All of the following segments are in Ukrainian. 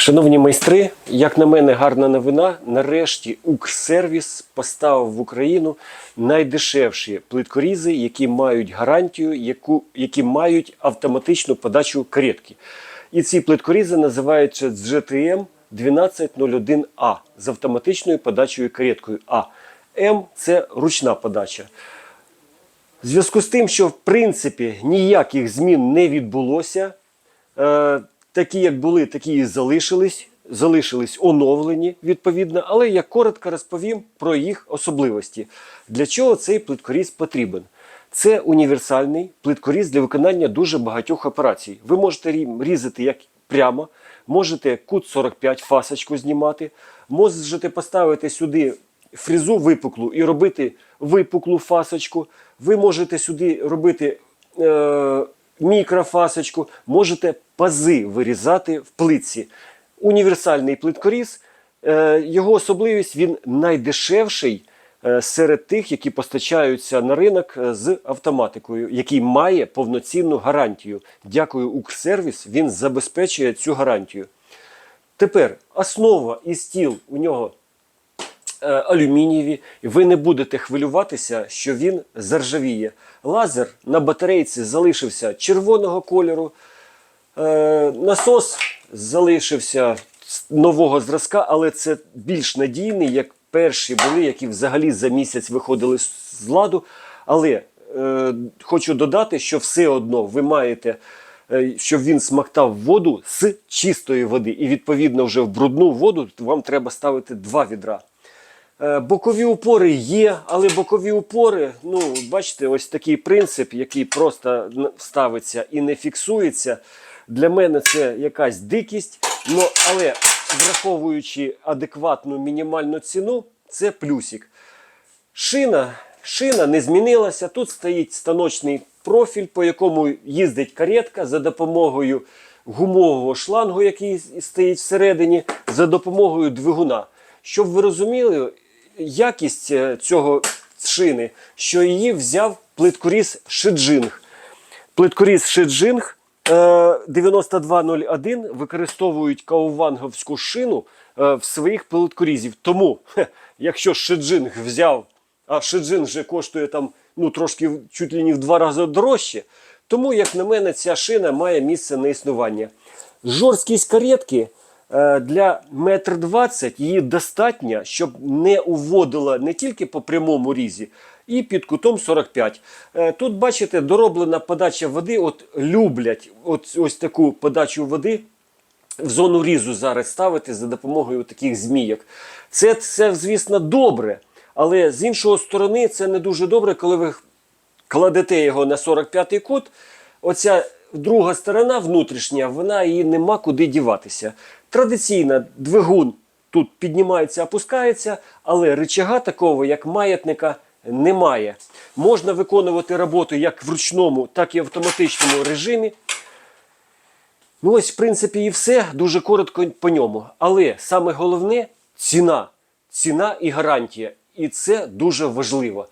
Шановні майстри, як на мене, гарна новина. Нарешті Укрсервіс поставив в Україну найдешевші плиткорізи, які мають гарантію, яку, які мають автоматичну подачу каретки. І ці плиткорізи називаються GTM 1201А з автоматичною подачею кареткою А. М це ручна подача. В зв'язку з тим, що в принципі ніяких змін не відбулося, е, такі як були, такі і залишились, залишились оновлені відповідно, але я коротко розповім про їх особливості. Для чого цей плиткоріз потрібен? Це універсальний плиткоріз для виконання дуже багатьох операцій. Ви можете різати як прямо, можете кут 45 фасочку знімати, можете поставити сюди фрезу випуклу і робити випуклу фасочку. Ви можете сюди робити е, мікрофасочку, можете пази вирізати в плитці. Універсальний плиткоріз, е, його особливість він найдешевший е, серед тих, які постачаються на ринок е, з автоматикою, який має повноцінну гарантію. Дякую, Укрсервіс, він забезпечує цю гарантію. Тепер основа і стіл у нього алюмінієві, ви не будете хвилюватися, що він заржавіє. Лазер на батарейці залишився червоного кольору. Е, насос залишився з нового зразка, але це більш надійний, як перші були, які взагалі за місяць виходили з ладу. Але е, хочу додати, що все одно ви маєте, е, щоб він смактав воду з чистої води. І відповідно вже в брудну воду вам треба ставити два відра. Е, Бокові упори є, але бокові упори, ну, бачите, ось такий принцип, який просто ставиться і не фіксується. Для мене це якась дикість. Ну, але враховуючи адекватну мінімальну ціну, це плюсик. Шина, шина не змінилася. Тут стоїть станочний профіль, по якому їздить каретка за допомогою гумового шлангу, який стоїть всередині, за допомогою двигуна. Щоб ви розуміли, якість е, цього шини, що її взяв плиткоріз Шиджинг. Плиткоріз Шиджинг 9201 використовують кауванговську шину е, в своїх плиткорізів. Тому, якщо Шиджинг взяв, а Шиджинг вже коштує там ну, трошки чуть ли не в два рази дорожче, тому, як на мене, ця шина має місце на існування. Жорсткість каретки е, для метр двадцять її достатньо, щоб не уводила не тільки по прямому різі, і під кутом 45. Е, Тут, бачите, дороблена подача води. От люблять от, ось таку подачу води в зону різу зараз ставити за допомогою таких змійок. Це, це, звісно, добре. Але з іншого сторони, це не дуже добре, коли ви кладете його на 45-й кут, оця друга сторона внутрішня, вона її нема куди діватися. Традиційно двигун тут піднімається, опускається, але рычага такого, як маятника, немає. Можна виконувати роботу як в ручному, так і в автоматичному режимі. Ну ось, в принципі, і все дуже коротко по ньому. Але саме головне ціна. Ціна і гарантія. І це дуже важливо.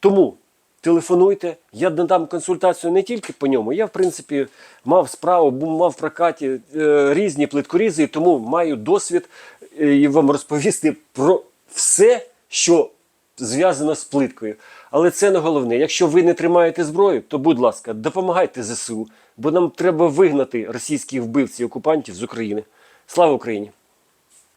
Тому телефонуйте, я надам консультацію не тільки по ньому. Я, в принципі, мав справу, мав в прокаті е, різні плиткорізи, тому маю досвід е, і вам розповісти про все, що зв'язано з плиткою. Але це не головне. Якщо ви не тримаєте зброю, то будь ласка, допомагайте ЗСУ, бо нам треба вигнати російських вбивців і окупантів з України. Слава Україні!